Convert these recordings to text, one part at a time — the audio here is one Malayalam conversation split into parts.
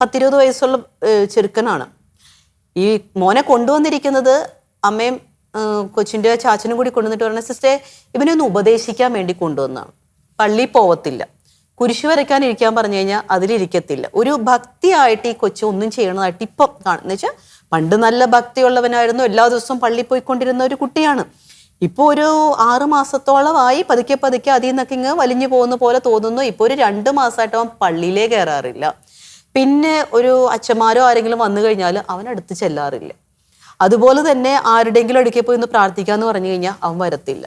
പത്തിരുപത് വയസ്സുള്ള ചെറുക്കനാണ്. ഈ മോനെ കൊണ്ടുവന്നിരിക്കുന്നത് അമ്മയും കൊച്ചിന്റെ ചാച്ചനും കൂടി കൊണ്ടുവന്നിട്ട് പറഞ്ഞ സിസ്റ്റേ ഇവനെ ഒന്ന് ഉപദേശിക്കാൻ വേണ്ടി കൊണ്ടുവന്നതാണ്. പള്ളി പോവത്തില്ല. കുരിശു വരയ്ക്കാൻ ഇരിക്കാൻ പറഞ്ഞു കഴിഞ്ഞാൽ അതിലിരിക്കത്തില്ല. ഒരു ഭക്തിയായിട്ട് ഈ കൊച്ചു ഒന്നും ചെയ്യണതായിട്ട് ഇപ്പം കാണുന്ന വെച്ചാൽ പണ്ട് നല്ല ഭക്തിയുള്ളവനായിരുന്നു എല്ലാ ദിവസവും പള്ളി പോയിക്കൊണ്ടിരുന്ന ഒരു കുട്ടിയാണ്. ഇപ്പോൾ ഒരു ആറ് മാസത്തോളമായി പതുക്കെ പതുക്കെ അതിൽ നിന്നൊക്കെ ഇങ്ങ് വലിഞ്ഞു പോകുന്ന പോലെ തോന്നുന്നു. ഇപ്പോൾ ഒരു രണ്ട് മാസമായിട്ട് അവൻ പള്ളിയിലേ കയറാറില്ല. പിന്നെ ഒരു അച്ഛന്മാരോ ആരെങ്കിലും വന്നു കഴിഞ്ഞാൽ അവൻ അടുത്ത് ചെല്ലാറില്ല. അതുപോലെ തന്നെ ആരുടെയെങ്കിലും അടുക്കെ പോയി ഒന്ന് പ്രാർത്ഥിക്കാന്ന് പറഞ്ഞു കഴിഞ്ഞാൽ അവൻ വരത്തില്ല.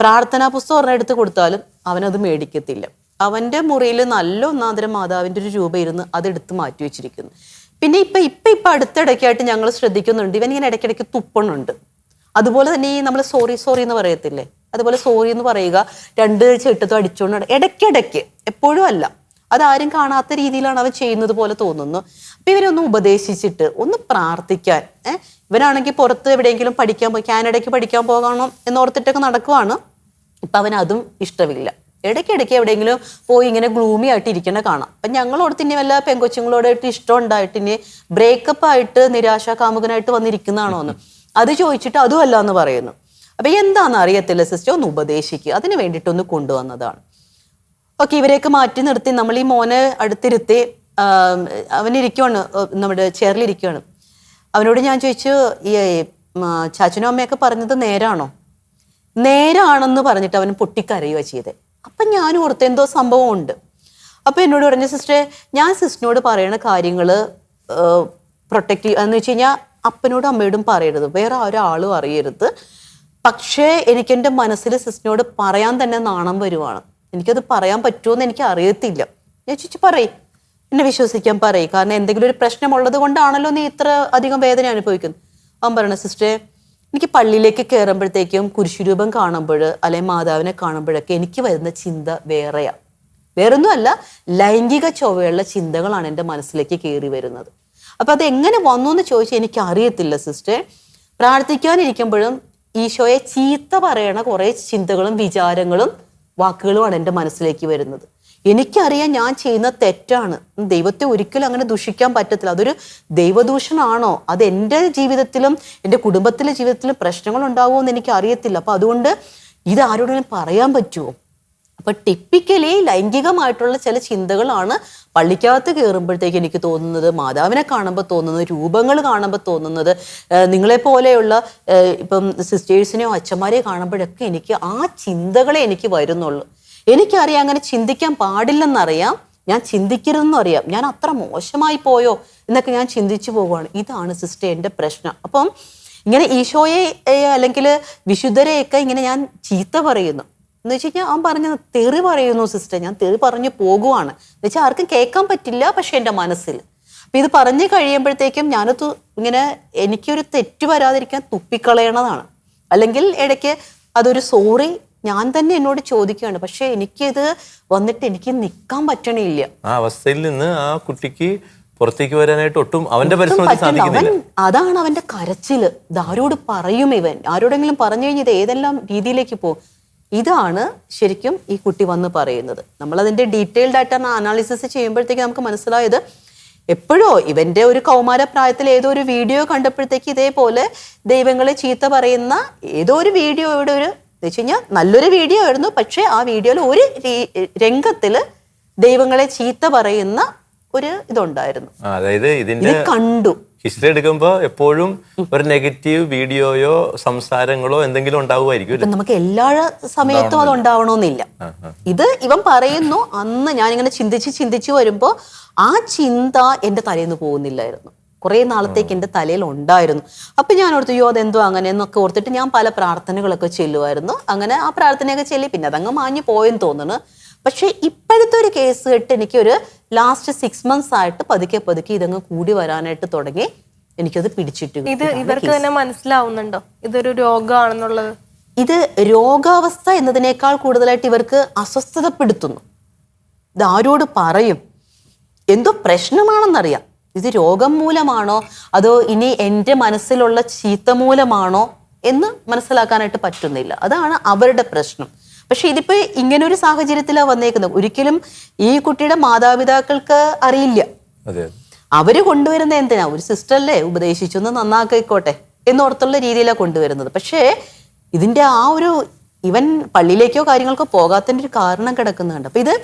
പ്രാർത്ഥനാ പുസ്തകം ഒരെണ്ണം എടുത്ത് കൊടുത്താലും അവനത് മേടിക്കത്തില്ല. അവന്റെ മുറിയിൽ നല്ല ഒന്നാന്തരം മാതാവിന്റെ ഒരു രൂപ ഇരുന്ന് അതെടുത്ത് മാറ്റി വെച്ചിരിക്കുന്നു. പിന്നെ ഇപ്പം ഇപ്പം ഇപ്പം അടുത്തിടയ്ക്കായിട്ട് ഞങ്ങൾ ശ്രദ്ധിക്കുന്നുണ്ട്. ഇവൻ ഇങ്ങനെ ഇടയ്ക്കിടയ്ക്ക് തുപ്പണുണ്ട്. അതുപോലെ തന്നെ ഈ നമ്മൾ സോറി സോറി എന്ന് പറയത്തില്ലേ? അതുപോലെ സോറി എന്ന് പറയുക രണ്ട് ചെട്ടത്തും അടിച്ചുകൊണ്ട് ഇടയ്ക്കിടയ്ക്ക് എപ്പോഴും അല്ല. അതാരും കാണാത്ത രീതിയിലാണ് അവൻ ചെയ്യുന്നത് പോലെ തോന്നുന്നു. അപ്പൊ ഇവരെ ഒന്ന് ഉപദേശിച്ചിട്ട് ഒന്ന് പ്രാർത്ഥിക്കാൻ ഏഹ് ഇവനാണെങ്കിൽ പുറത്ത് എവിടെയെങ്കിലും പഠിക്കാൻ പോയി കാനഡയ്ക്ക് പഠിക്കാൻ പോകണം എന്നോർത്തിട്ടൊക്കെ നടക്കുവാണ്. ഇപ്പൊ അവൻ അതും ഇഷ്ടമില്ല. ഇടയ്ക്കിടയ്ക്ക് എവിടെയെങ്കിലും പോയി ഇങ്ങനെ ഗ്ലൂമി ആയിട്ട് ഇരിക്കണ കാണാം. അപ്പൊ ഞങ്ങളോട് ഇനി വല്ല പെങ്കൊച്ചുങ്ങളോടായിട്ട് ഇഷ്ടം ഉണ്ടായിട്ട് ഇനി ബ്രേക്കപ്പ് ആയിട്ട് നിരാശാ കാമുകനായിട്ട് വന്നിരിക്കുന്നതാണോ എന്ന്. അത് ചോദിച്ചിട്ട് അതുമല്ല എന്ന് പറയുന്നു. അപ്പൊ എന്താണെന്ന് അറിയത്തില്ല സിസ്റ്റർ ഒന്ന് ഉപദേശിക്കുക അതിന് വേണ്ടിയിട്ടൊന്ന് കൊണ്ടുവന്നതാണ്. ഓക്കെ ഇവരെയൊക്കെ മാറ്റി നിർത്തി നമ്മൾ ഈ മോനെ അടുത്തിരുത്തി അവനിരിക്കുവാണ് നമ്മുടെ ചെയറിലിരിക്കുവാണ് അവനോട് ഞാൻ ചോദിച്ചു ഈ ചാച്ചനും അമ്മയൊക്കെ പറഞ്ഞത് നേരാണോ? നേരാണെന്ന് പറഞ്ഞിട്ട് അവൻ പൊട്ടിക്കരയുക ചെയ്തത് അപ്പൊ ഞാൻ ഓർത്ത് എന്തോ സംഭവം ഉണ്ട് അപ്പൊ എന്നോട് പറഞ്ഞ സിസ്റ്ററെ ഞാൻ സിസ്റ്ററിനോട് പറയണ കാര്യങ്ങൾ പ്രൊട്ടക്റ്റ് എന്ന് വെച്ച് കഴിഞ്ഞാൽ അപ്പനോടും അമ്മയോടും പറയരുത്. വേറെ ഒരാളും അറിയരുത്. പക്ഷേ എനിക്കെന്റെ മനസ്സിൽ സിസ്റ്ററിനോട് പറയാൻ തന്നെ നാണം വരുവാണ്. എനിക്കത് പറയാൻ പറ്റുമോന്ന് എനിക്ക് അറിയത്തില്ല. ഞാൻ ചേച്ചി പറയും. എന്നെ വിശ്വസിക്കാൻ പറയും. കാരണം എന്തെങ്കിലും ഒരു പ്രശ്നമുള്ളത് കൊണ്ടാണല്ലോ നീ ഇത്ര അധികം വേദന അനുഭവിക്കുന്നത്. അവൻ പറയണ സിസ്റ്ററെ എനിക്ക് പള്ളിയിലേക്ക് കയറുമ്പോഴത്തേക്കും കുരിശുരൂപം കാണുമ്പോൾ അല്ലെങ്കിൽ മാതാവിനെ കാണുമ്പോഴൊക്കെ എനിക്ക് വരുന്ന ചിന്ത വേറെയാ. വേറൊന്നുമല്ല ലൈംഗിക ചൊവ്വയുള്ള ചിന്തകളാണ് എന്റെ മനസ്സിലേക്ക് കയറി വരുന്നത്. അപ്പൊ അത് എങ്ങനെ വന്നു എന്ന് ചോദിച്ചാൽ എനിക്ക് അറിയത്തില്ല സിസ്റ്റർ പ്രാർത്ഥിക്കാനിരിക്കുമ്പോഴും ഈശോയെ ചീത്ത പറയണ കുറേ ചിന്തകളും വിചാരങ്ങളും വാക്കുകളുമാണ് എന്റെ മനസ്സിലേക്ക് വരുന്നത്. എനിക്കറിയാം ഞാൻ ചെയ്യുന്ന തെറ്റാണ്. ദൈവത്തെ ഒരിക്കലും അങ്ങനെ ദുഷിക്കാൻ പറ്റത്തില്ല. അതൊരു ദൈവദൂഷണാണോ? അത് എന്റെ ജീവിതത്തിലും എന്റെ കുടുംബത്തിലെ ജീവിതത്തിലും പ്രശ്നങ്ങൾ ഉണ്ടാവുമോ എന്ന് എനിക്ക് അറിയത്തില്ല അപ്പൊ അതുകൊണ്ട് ഇത് ആരോടെങ്കിലും പറയാൻ പറ്റുമോ? അപ്പൊ ടിപ്പിക്കലി ലൈംഗികമായിട്ടുള്ള ചില ചിന്തകളാണ് പള്ളിക്കകത്ത് കയറുമ്പോഴത്തേക്ക് എനിക്ക് തോന്നുന്നത് മാതാവിനെ കാണുമ്പോൾ തോന്നുന്നത് രൂപങ്ങൾ കാണുമ്പോൾ തോന്നുന്നത്. നിങ്ങളെ പോലെയുള്ള ഇപ്പം സിസ്റ്റേഴ്സിനെയോ അച്ഛന്മാരെയോ കാണുമ്പോഴൊക്കെ എനിക്ക് ആ ചിന്തകളെ എനിക്ക് വരുന്നുള്ളൂ. എനിക്കറിയാം അങ്ങനെ ചിന്തിക്കാൻ പാടില്ലെന്നറിയാം. ഞാൻ ചിന്തിക്കരുതെന്നും അറിയാം ഞാൻ അത്ര മോശമായി പോയോ എന്നൊക്കെ ഞാൻ ചിന്തിച്ചു പോവുകയാണ്. ഇതാണ് സിസ്റ്റർ എന്റെ പ്രശ്നം. അപ്പം ഇങ്ങനെ ഈശോയെ അല്ലെങ്കിൽ വിശുദ്ധരെയൊക്കെ ഇങ്ങനെ ഞാൻ ചീത്ത പറയുന്നു. എന്ന് വെച്ച് കഴിഞ്ഞാൽ അവൻ പറഞ്ഞ തെറി പറയുന്നു സിസ്റ്റർ ഞാൻ തെറി പറഞ്ഞു പോകുവാണ്. എന്ന് വെച്ചാൽ ആർക്കും കേൾക്കാൻ പറ്റില്ല പക്ഷെ എന്റെ മനസ്സിൽ. അപ്പം ഇത് പറഞ്ഞു കഴിയുമ്പോഴത്തേക്കും ഞാനത് ഇങ്ങനെ എനിക്കൊരു തെറ്റ് വരാതിരിക്കാൻ തുപ്പിക്കളയണതാണ്. അല്ലെങ്കിൽ ഇടയ്ക്ക് അതൊരു സോറി ഞാൻ തന്നെ എന്നോട് ചോദിക്കുകയാണ്. പക്ഷെ എനിക്കിത് വന്നിട്ട് എനിക്ക് നിൽക്കാൻ പറ്റണില്ല. ആ അവസ്ഥയിൽ നിന്ന് ആ കുട്ടിക്ക് പുറത്തേക്ക് വരാനായിട്ട് ഒട്ടും അവന്റെ അവൻ അതാണ് അവന്റെ കരച്ചിൽ. ഇത് ആരോട് പറയും ഇവൻ? ആരോടെങ്കിലും പറഞ്ഞു കഴിഞ്ഞാൽ ഇത് ഏതെല്ലാം രീതിയിലേക്ക് പോകും? ഇതാണ് ശരിക്കും ഈ കുട്ടി വന്ന് പറയുന്നത്. നമ്മൾ അതിന്റെ ഡീറ്റെയിൽഡ് ആയിട്ട് അനാലിസിസ് ചെയ്യുമ്പോഴത്തേക്ക് നമുക്ക് മനസ്സിലായത് എപ്പോഴോ ഇവന്റെ ഒരു കൗമാര പ്രായത്തിൽ ഏതോ ഒരു വീഡിയോ കണ്ടപ്പോഴത്തേക്ക് ഇതേപോലെ ദൈവങ്ങളെ ചീത്ത പറയുന്ന ഏതോ ഒരു വീഡിയോയുടെ ഒരു എന്ന് വെച്ച് കഴിഞ്ഞാൽ നല്ലൊരു വീഡിയോ ആയിരുന്നു. പക്ഷേ ആ വീഡിയോയിൽ ഒരു രംഗത്തിൽ രംഗത്തിൽ ദൈവങ്ങളെ ചീത്ത പറയുന്ന ഒരു ഇതുണ്ടായിരുന്നു. അതായത് ഇതിന്റെ കണ്ടു. ഹിസ്റ്ററി എടുക്കുമ്പോ എപ്പോഴും ഒരു നെഗറ്റീവ് വീഡിയോയോ സംസാരങ്ങളോ എന്തെങ്കിലും ഉണ്ടാവുമായിരിക്കും നമുക്ക് എല്ലാ സമയത്തും അത് ഉണ്ടാവണമെന്നില്ല. ഇത് ഇവൻ പറയുന്നു അന്ന് ഞാനിങ്ങനെ ചിന്തിച്ച് ചിന്തിച്ച് വരുമ്പോ ആ ചിന്ത എന്റെ തലേന്ന് പോകുന്നില്ലായിരുന്നു. കുറെ നാളത്തേക്ക് എന്റെ തലയിൽ ഉണ്ടായിരുന്നു. അപ്പൊ ഞാൻ ഓർത്തു യോ അതെന്തോ അങ്ങനെ? എന്നൊക്കെ ഓർത്തിട്ട് ഞാൻ പല പ്രാർത്ഥനകളൊക്കെ ചെല്ലുമായിരുന്നു അങ്ങനെ ആ പ്രാർത്ഥനയൊക്കെ ചെല്ലി പിന്നെ അതങ്ങ് മാഞ്ഞു പോയെന്ന് തോന്നുന്നു. പക്ഷെ ഇപ്പോഴത്തെ ഒരു കേസ് കേട്ട് എനിക്കൊരു ലാസ്റ്റ് സിക്സ് മന്ത്സ് ആയിട്ട് പതുക്കെ പതുക്കെ ഇതങ്ങ് കൂടി വരാനായിട്ട് തുടങ്ങി. എനിക്കത് പിടിച്ചിട്ടു ഇത് ഇവർക്ക് തന്നെ മനസ്സിലാവുന്നുണ്ടോ? ഇതൊരു രോഗമാണെന്നുള്ളത്? ഇത് രോഗാവസ്ഥ എന്നതിനേക്കാൾ കൂടുതലായിട്ട് ഇവർക്ക് അസ്വസ്ഥതപ്പെടുത്തുന്നു. ഇത് ആരോട് പറയും? എന്തോ പ്രശ്നമാണെന്നറിയാം. ഇത് രോഗം മൂലമാണോ? അതോ ഇനി എന്റെ മനസ്സിലുള്ള ചീത്ത മൂലമാണോ എന്ന് മനസ്സിലാക്കാനായിട്ട് പറ്റുന്നില്ല. അതാണ് അവരുടെ പ്രശ്നം. പക്ഷെ ഇതിപ്പോ ഇങ്ങനെ ഒരു സാഹചര്യത്തിലാണ് വന്നേക്കുന്നത്. ഒരിക്കലും ഈ കുട്ടിയുടെ മാതാപിതാക്കൾക്ക് അറിയില്ല. അവർ കൊണ്ടുവരുന്ന എന്തിനാ? ഒരു സിസ്റ്റർ അല്ലേ ഉപദേശിച്ചു ഒന്ന് നന്നാക്കിക്കോട്ടെ എന്നോർത്തുള്ള രീതിയിലാണ് കൊണ്ടുവരുന്നത്. പക്ഷേ ഇതിന്റെ ആ ഒരു ഇവൻ പള്ളിയിലേക്കോ കാര്യങ്ങൾക്കോ പോകാത്തതിന്റെ ഒരു കാരണം കിടക്കുന്നുണ്ട്. അപ്പൊ ഇത്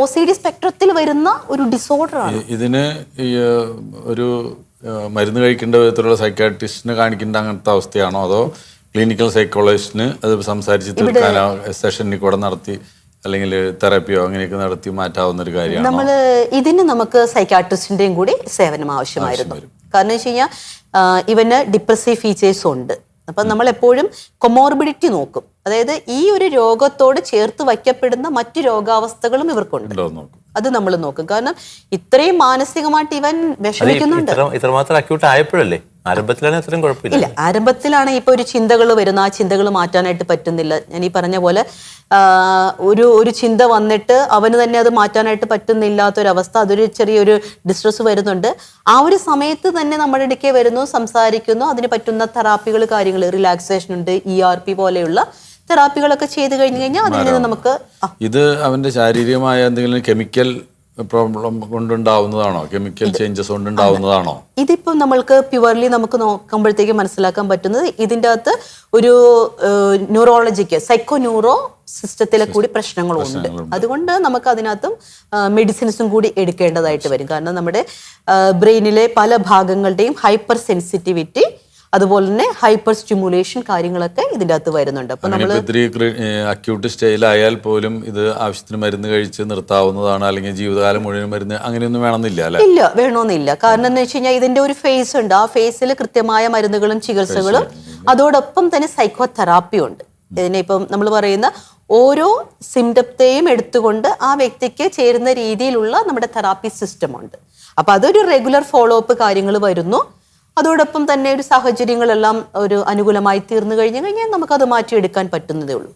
ഒ സി ഡി സ്പെക്ട്രത്തിൽ വരുന്ന ഒരു ഡിസോർഡർ ആണ്. ഇതിന് ഒരു മരുന്ന് കഴിക്കേണ്ട വിധത്തിലുള്ള സൈക്കാട്രിസ്റ്റിനെ കാണിക്കേണ്ട അങ്ങനത്തെ അവസ്ഥയാണോ അതോ ക്ലിനിക്കൽ സൈക്കോളജിസ്റ്റിന് അത് സംസാരിച്ച് തീർക്കാൻ സെഷനിൽ കൂടെ നടത്തി അല്ലെങ്കിൽ തെറാപ്പിയോ അങ്ങനെയൊക്കെ നടത്തി മാറ്റാവുന്ന ഒരു കാര്യമാണ്? നമ്മൾ ഇതിന് നമുക്ക് സൈക്കാട്രിസ്റ്റിന്റെയും കൂടി സേവനം ആവശ്യമായിരുന്നു. കാരണം വെച്ച് കഴിഞ്ഞാൽ ഇവന് ഡിപ്രസീവ് ഫീച്ചേഴ്സ് ഉണ്ട്. അപ്പൊ നമ്മൾ എപ്പോഴും കൊമോർബിഡിറ്റി നോക്കും. അതായത് ഈ ഒരു രോഗത്തോട് ചേർത്ത് വയ്ക്കപ്പെടുന്ന മറ്റു രോഗാവസ്ഥകളും ഇവർക്കുണ്ട്. അത് നമ്മൾ നോക്കും. കാരണം ഇത്രയും മാനസികമായിട്ട് ഇവൻ വിഷമിക്കുന്നുണ്ട്. ഇത്ര ഇത്രമാത്രം അക്യൂട്ട് ആയപ്പോഴല്ലേ ആരംഭത്തിലാണ് അത്രയും കുഴപ്പമില്ല. ഇല്ല ആരംഭത്തിലാണ് ഇപ്പൊ ഒരു ചിന്തകൾ വരുന്ന ആ ചിന്തകൾ മാറ്റാനായിട്ട് പറ്റുന്നില്ല. ഞാൻ ഈ പറഞ്ഞ പോലെ ഒരു ഒരു ചിന്ത വന്നിട്ട് അവന് തന്നെ അത് മാറ്റാനായിട്ട് പറ്റുന്നില്ലാത്തൊരവസ്ഥ അതൊരു ചെറിയൊരു ഡിസ്ട്രസ് വരുന്നുണ്ട്. ആ ഒരു സമയത്ത് തന്നെ നമ്മുടെ ഇടയ്ക്ക് വരുന്നു സംസാരിക്കുന്നു. അതിന് പറ്റുന്ന തെറാപ്പികൾ കാര്യങ്ങൾ റിലാക്സേഷൻ ഉണ്ട് ഇ ആർ പി പോലെയുള്ള തെറാപ്പികളൊക്കെ ചെയ്ത് കഴിഞ്ഞു കഴിഞ്ഞാൽ അതിൽ നിന്ന് നമുക്ക് ഇത് അവന്റെ ശാരീരികമായ എന്തെങ്കിലും കെമിക്കൽ പ്രോബ്ലം കൊണ്ടുണ്ടാവുന്നതാണോ? കെമിക്കൽ ചേഞ്ചസ് കൊണ്ടുണ്ടാവുന്നതാണോ? ഇതിപ്പം നമ്മൾക്ക് പ്യുവർലി നമുക്ക് നോക്കുമ്പോഴത്തേക്ക് മനസ്സിലാക്കാൻ പറ്റുന്നത് ഇതിന്റെ അകത്ത് ഒരു ന്യൂറോളജിക്ക് സൈക്കോ ന്യൂറോ സിസ്റ്റത്തിലെ കൂടി പ്രശ്നങ്ങളുണ്ട്. അതുകൊണ്ട് നമുക്ക് അതിനകത്തും മെഡിസിൻസും കൂടി എടുക്കേണ്ടതായിട്ട് വരും. കാരണം നമ്മുടെ ബ്രെയിനിലെ പല ഭാഗങ്ങളുടെയും ഹൈപ്പർ സെൻസിറ്റിവിറ്റി അതുപോലെ തന്നെ ഹൈപ്പർ സ്റ്റിമുലേഷൻ കാര്യങ്ങളൊക്കെ ഇതിന്റെ അകത്ത് വരുന്നുണ്ട്. അപ്പൊ നമ്മൾ അക്യൂട്ട് സ്റ്റേജിലായാൽ പോലും ഇത് ആവശ്യത്തിന് മരുന്ന് കഴിച്ച് നിർത്താവുന്നതാണ് അല്ലെങ്കിൽ ജീവിതകാലം മുഴുവൻ മരുന്ന് അങ്ങനെയൊന്നും വേണമെന്നില്ല അല്ലെ? ഇല്ല വേണമെന്നില്ല. കാരണം എന്ന് വെച്ച് കഴിഞ്ഞാൽ ഇതിന്റെ ഒരു ഫേസ് ഉണ്ട്. ആ ഫേസിൽ കൃത്യമായ മരുന്നുകളും ചികിത്സകളും അതോടൊപ്പം തന്നെ സൈക്കോ തെറാപ്പി ഉണ്ട്. ഇതിനെ ഇപ്പം നമ്മൾ പറയുന്ന ഓരോ സിംറ്റത്തെയും എടുത്തുകൊണ്ട് ആ വ്യക്തിക്ക് ചേരുന്ന രീതിയിലുള്ള നമ്മുടെ തെറാപ്പി സിസ്റ്റം ഉണ്ട്. അപ്പൊ അതൊരു റെഗുലർ ഫോളോ അപ്പ് കാര്യങ്ങൾ വരുന്നു. അതോടൊപ്പം തന്നെ ഒരു സാഹചര്യങ്ങളെല്ലാം ഒരു അനുകൂലമായി തീർന്നു കഴിഞ്ഞു കഴിഞ്ഞാൽ നമുക്കത് മാറ്റിയെടുക്കാൻ പറ്റുന്നതേ ഉള്ളൂ.